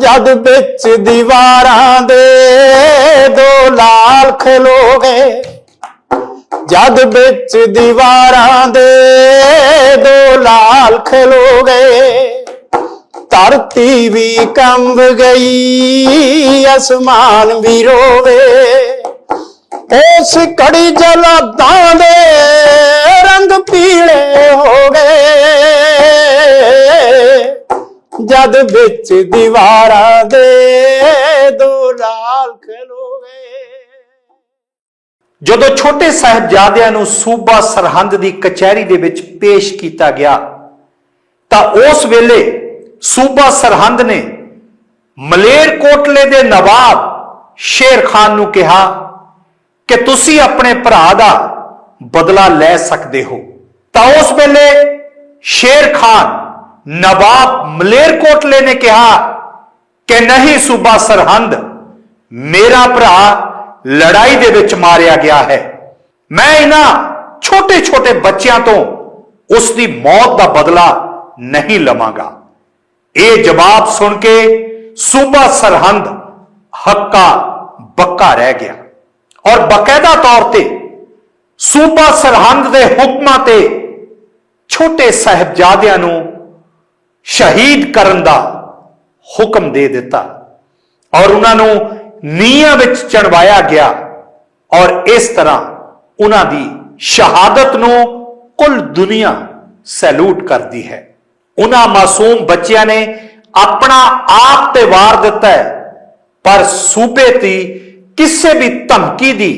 ਜਦ ਵਿੱਚ ਦੀਵਾਰਾਂ ਦੇ ਦੋ ਲਾਲ ਖਲੋ ਗਏ। ਜਦ ਵਿੱਚ ਦੀਵਾਰਾਂ ਦੇ ਦੋ ਲਾਲ ਖਲੋ ਗਏ। ਧਰਤੀ ਵੀ ਕੰਬ ਗਈ, ਅਸਮਾਨ ਵੀ ਰੋਵੇ। ਉਸ ਕੜੀ ਜਲਾਦਾਂ ਦੇ ਰੰਗ ਪੀਲੇ ਜਦ ਵਿੱਚ ਦੀਵਾਰਾਂ ਦੇ ਦੋ ਲਾਲ ਖਲੋ ਜਦੋਂ ਛੋਟੇ ਸਾਹਿਬਜ਼ਾਦਿਆਂ ਨੂੰ ਸੂਬਾ ਸਰਹੰਦ ਦੀ ਕਚਹਿਰੀ ਦੇ ਵਿੱਚ ਪੇਸ਼ ਕੀਤਾ ਗਿਆ, ਤਾਂ ਉਸ ਵੇਲੇ ਸੂਬਾ ਸਰਹੰਦ ਨੇ ਮਲੇਰਕੋਟਲੇ ਦੇ ਨਵਾਬ ਸ਼ੇਰ ਖਾਨ ਨੂੰ ਕਿਹਾ ਕਿ ਤੁਸੀਂ ਆਪਣੇ ਭਰਾ ਦਾ ਬਦਲਾ ਲੈ ਸਕਦੇ ਹੋ। ਤਾਂ ਉਸ ਵੇਲੇ ਸ਼ੇਰ ਖਾਨ ਨਵਾਬ ਮਲੇਰਕੋਟਲੇ ਨੇ ਕਿਹਾ ਕਿ ਨਹੀਂ ਸੂਬਾ ਸਰਹੰਦ ਮੇਰਾ ਭਰਾ ਲੜਾਈ ਦੇ ਵਿੱਚ ਮਾਰਿਆ ਗਿਆ ਹੈ ਮੈਂ ਇਹਨਾਂ ਛੋਟੇ-ਛੋਟੇ ਬੱਚਿਆਂ ਤੋਂ ਉਸ ਦੀ ਮੌਤ ਦਾ ਬਦਲਾ ਨਹੀਂ ਲਵਾਂਗਾ ਇਹ ਜਵਾਬ ਸੁਣ ਕੇ ਸੂਬਾ ਸਰਹੰਦ ਹੱਕਾ ਬੱਕਾ ਰਹਿ ਗਿਆ ਔਰ ਬਕਾਇਦਾ ਤੌਰ ਤੇ ਸੂਬਾ ਸਰਹੰਦ ਦੇ ਹੁਕਮਾਂ ਤੇ ਛੋਟੇ ਸਾਹਿਬਜ਼ਾਦਿਆਂ ਨੂੰ ਸ਼ਹੀਦ ਕਰਨ ਦਾ ਹੁਕਮ ਦੇ ਦਿੱਤਾ। ਔਰ ਉਹਨਾਂ ਨੂੰ ਨੀਹਾਂ ਵਿੱਚ ਚਣਵਾਇਆ ਗਿਆ ਔਰ ਇਸ ਤਰ੍ਹਾਂ ਉਹਨਾਂ ਦੀ ਸ਼ਹਾਦਤ ਨੂੰ ਕੁੱਲ ਦੁਨੀਆ ਸੈਲੂਟ ਕਰਦੀ ਹੈ। ਉਹਨਾਂ ਮਾਸੂਮ ਬੱਚਿਆਂ ਨੇ ਆਪਣਾ ਆਪ ਤੇ ਵਾਰ ਦਿੱਤਾ ਹੈ, ਪਰ ਸੂਬੇ ਦੀ ਕਿਸੇ ਵੀ ਧਮਕੀ ਦੀ,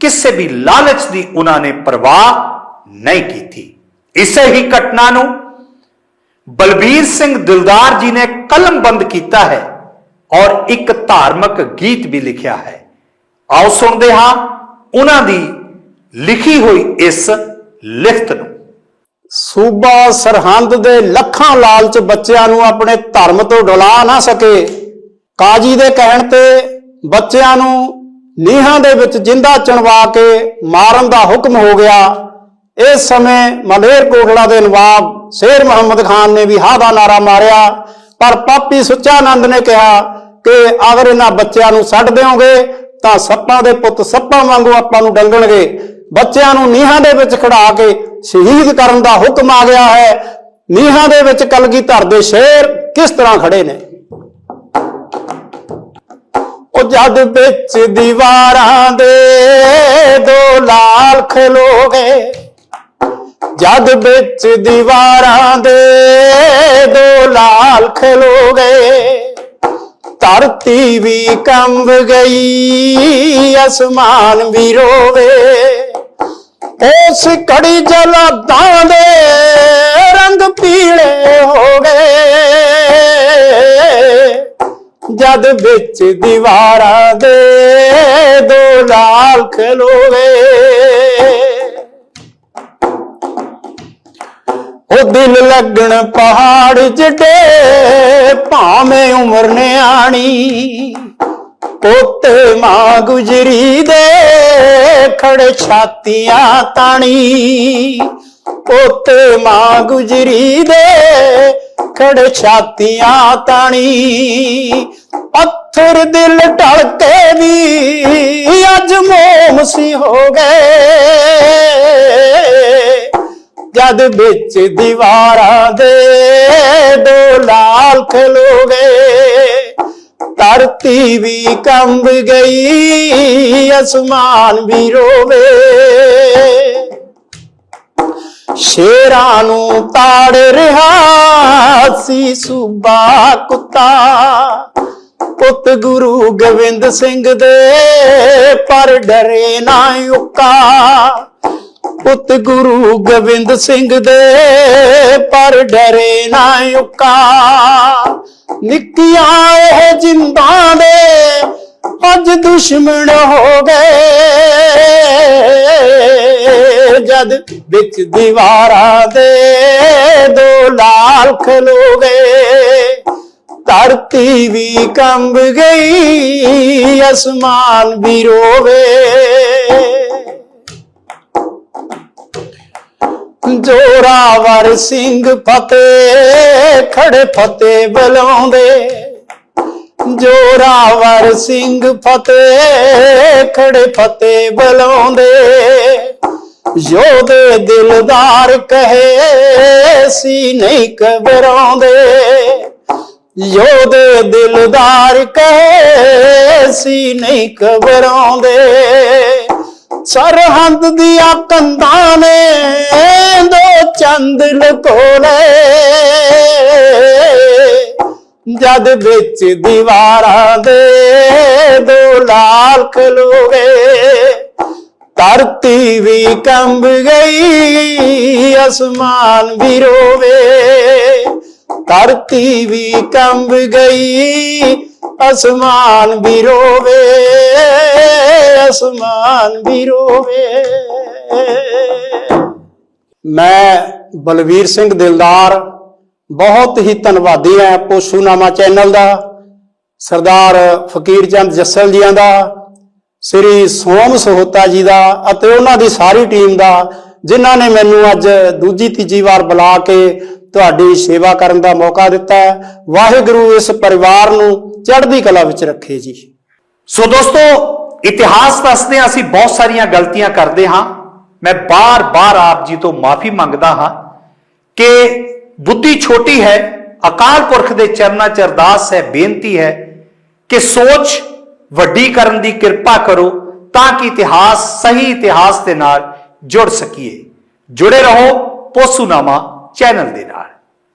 ਕਿਸੇ ਵੀ ਲਾਲਚ ਦੀ ਉਹਨਾਂ ਨੇ ਪਰਵਾਹ ਨਹੀਂ ਕੀਤੀ। ਇਸੇ ਹੀ ਘਟਨਾ ਨੂੰ ਬਲਬੀਰ ਸਿੰਘ ਦਿਲਦਾਰ ਜੀ ਨੇ ਕਲਮਬੰਦ ਕੀਤਾ ਹੈ ਔਰ ਇੱਕ ਧਾਰਮਿਕ ਗੀਤ ਵੀ ਲਿਖਿਆ ਹੈ। ਆਓ ਸੁਣਦੇ ਹਾਂ ਉਹਨਾਂ ਦੀ ਲਿਖੀ ਹੋਈ ਇਸ ਲਿਖਤ ਨੂੰ। ਸੂਬਾ ਸਰਹੰਦ ਦੇ ਲੱਖਾਂ ਲਾਲਚ ਬੱਚਿਆਂ ਨੂੰ ਆਪਣੇ ਧਰਮ ਤੋਂ ਡੁਲਾ ਨਾ ਸਕੇ। ਕਾਜੀ ਦੇ ਕਹਿਣ ਤੇ ਬੱਚਿਆਂ ਨੂੰ ਨੀਹਾਂ ਦੇ ਵਿੱਚ ਜਿੰਦਾ ਚਣਵਾ ਕੇ ਮਾਰਨ ਦਾ ਹੁਕਮ ਹੋ ਗਿਆ। ਇਸ ਸਮੇਂ ਮਲੇਰ ਕੋਟਲਾ ਦੇ ਨਵਾਬ ਸ਼ੇਰ ਮੁਹੰਮਦ ਖਾਨ ਨੇ ਵੀ ਹਾ ਦਾ ਨਾਰਾ ਮਾਰਿਆ, ਪਰ ਪਾਪੀ ਸੁੱਚਾਨੰਦ ਨੇ ਕਿਹਾ ਕਿ ਅਗਰ ਇਹਨਾਂ ਬੱਚਿਆਂ ਨੂੰ ਛੱਡ ਦਿਓਗੇ ਤਾਂ ਸੱਪਾਂ ਦੇ ਪੁੱਤ ਸੱਪਾਂ ਵਾਂਗੂ ਆਪਾਂ ਨੂੰ ਡੰਗਣਗੇ। ਬੱਚਿਆਂ ਨੂੰ ਨੀਹਾਂ ਦੇ ਵਿੱਚ ਖੜਾ ਕੇ ਸ਼ਹੀਦ ਕਰਨ ਦਾ ਹੁਕਮ ਆ ਗਿਆ ਹੈ। ਨੀਹਾਂ ਦੇ ਵਿੱਚ ਕਲਗੀਧਰ ਦੇ ਸ਼ੇਰ ਕਿਸ ਤਰ੍ਹਾਂ ਖੜੇ ਨੇ? ਉਹ ਜਦ ਵਿੱਚ ਦੀਵਾਰਾਂ ਦੇ ਦੋ ਲਾਲ ਖਲੋ ਜਦ ਵਿੱਚ ਦੀਵਾਰਾਂ ਦੇ ਦੋ ਲਾਲ ਖਲੋ ਗਏ, ਧਰਤੀ ਵੀ ਕੰਬ ਗਈ, ਅਸਮਾਨ ਵੀ ਰੋਵੇ। ਉਸ ਕੜੀ ਜਲਾਦਾਂ ਦੇ ਰੰਗ ਪੀਲੇ ਹੋ ਗਏ। ਜਦ ਵਿੱਚ ਦੀਵਾਰਾਂ ਦੇ ਦੋ ਲਾਲ ਖਲੋ ਗਏ। ਉਹ ਦਿਲ ਲੱਗਣ ਪਹਾੜ ਜਟੇ ਭਾਵੇਂ ਉਮਰ ਨਿਆਣੀ। ਪੋਤੇ ਮਾਂ ਗੁਜਰੀ ਦੇ, ਖੜੇ ਛਾਤੀਆਂ ਤਾਣੀ। ਪੋਤੇ ਮਾਂ ਗੁਜਰੀ ਦੇ, ਖੜੇ ਛਾਤੀਆਂ ਤਾਣੀ। ਪੱਥਰ ਦਿਲ ਢਲਕੇ ਵੀ ਅੱਜ ਮੋਮ ਸੀ ਹੋ ਗਏ। ਜਦ ਵਿੱਚ ਦੀਵਾਰਾਂ ਦੇ ਦੋ ਲਾਲ ਖਲੋ ਗਏ। ਧਰਤੀ ਵੀ ਕੰਬ ਗਈ, ਅਸਮਾਨ ਵੀ ਰੋਵੇ। ਸ਼ੇਰਾਂ ਨੂੰ ਤਾੜ ਰਿਹਾ ਸੀ ਸੂਬਾ ਕੁੱਤਾ। ਪੁੱਤ ਗੁਰੂ ਗੋਬਿੰਦ ਸਿੰਘ ਦੇ ਪਰ ਡਰੇ ਨਾ ਉਕਾ। ਪੁੱਤ ਗੁਰੂ ਗੋਬਿੰਦ ਸਿੰਘ ਦੇ ਪਰ ਡਰੇ ਨਾ ਉੱਕਾ। ਨਿੱਕੀਆਂ ਇਹ ਜਿੰਦਾਂ ਦੇ ਅੱਜ ਦੁਸ਼ਮਣ ਹੋ ਗਏ। ਜਦ ਵਿੱਚ ਦੀਵਾਰਾਂ ਦੇ ਦੋ ਲਾਲ ਖਲੋ ਗਏ। ਧਰਤੀ ਵੀ ਕੰਬ ਗਈ, ਅਸਮਾਨ ਵੀ ਰੋਵੇ ਜੋਰਾਵਰ ਸਿੰਘ ਫਤਿਹ ਖੜੇ ਫਤਿਹ ਬੁਲਾਉਂਦੇ। ਜੋਰਾਵਰ ਸਿੰਘ ਫਤਿਹ ਖੜੇ ਫਤਿਹ ਬੁਲਾਉਂਦੇ। ਯੋਧੇ ਦਿਲਦਾਰ ਕਹੇ ਸੀ ਨਹੀਂ ਘਬਰਾਉਂਦੇ। ਯੋਧੇ ਦਿਲਦਾਰ ਕਹੇ ਸੀ ਨਹੀਂ ਘਬਰਾਉਂਦੇ। ਸਰਹੰਦ ਦੀਆਂ ਕੰਧਾਂ ਨੇ ਦੋ ਚੰਦ ਲਕੋਲੇ। ਜਦ ਵਿੱਚ ਦੀਵਾਰਾਂ ਦੇ ਦੋ ਲਾਲ ਖਲੋਗੇ ਧਰਤੀ ਵੀ ਕੰਬ ਗਈ, ਅਸਮਾਨ ਵੀ ਰੋਵੇ। ਧਰਤੀ ਵੀ ਕੰਬ ਗਈ ਅਸਮਾਨ ਵੀ ਰੋਵੇ, ਅਸਮਾਨ ਵੀ ਰੋਵੇ। ਮੈਂ ਬਲਵੀਰ ਸਿੰਘ ਦਿਲਦਾਰ, ਬਹੁਤ ਹੀ ਧੰਨਵਾਦੀ ਹਾਂ ਪੋਸ਼ੂਨਾਮਾ ਚੈਨਲ ਦਾ, ਸਰਦਾਰ ਫਕੀਰ ਚੰਦ ਜੱਸਲ ਜੀਆਂ ਦਾ, ਸ੍ਰੀ ਸੋਮ ਸਹੋਤਾ ਜੀ ਦਾ ਅਤੇ ਉਹਨਾਂ ਦੀ ਸਾਰੀ ਟੀਮ ਦਾ, ਜਿਨ੍ਹਾਂ ਨੇ ਮੈਨੂੰ ਅੱਜ ਦੂਜੀ ਤੀਜੀ ਵਾਰ ਬੁਲਾ ਕੇ ਤੁਹਾਡੀ ਸੇਵਾ ਕਰਨ ਦਾ ਮੌਕਾ ਦਿੱਤਾ ਹੈ। ਵਾਹਿਗੁਰੂ ਇਸ ਪਰਿਵਾਰ ਨੂੰ ਚੜ੍ਹਦੀ ਕਲਾ ਵਿੱਚ ਰੱਖੇ ਜੀ। ਸੋ ਦੋਸਤੋ, ਇਤਿਹਾਸ ਦੱਸਦੇ ਹਾਂ, ਅਸੀਂ ਬਹੁਤ ਸਾਰੀਆਂ ਗਲਤੀਆਂ ਕਰਦੇ ਹਾਂ। ਮੈਂ ਬਾਰ-ਬਾਰ ਆਪ ਜੀ ਤੋਂ ਮਾਫੀ ਮੰਗਦਾ ਹਾਂ ਕਿ ਬੁੱਧੀ ਛੋਟੀ ਹੈ, ਅਕਾਲ ਪੁਰਖ ਦੇ ਚਰਨਾਂ 'ਚ ਅਰਦਾਸ ਹੈ, ਬੇਨਤੀ ਹੈ ਕਿ ਸੋਚ ਵੱਡੀ ਕਰਨ ਦੀ ਕਿਰਪਾ ਕਰੋ ਤਾਂ ਕਿ ਇਤਿਹਾਸ ਸਹੀ ਇਤਿਹਾਸ ਦੇ ਨਾਲ ਜੁੜ ਸਕੀਏ। ਜੁੜੇ ਰਹੋ, ਪੋਸੂਨਾਮਾ। ਚੈਨਲ ਦੇ ਨਾਲ।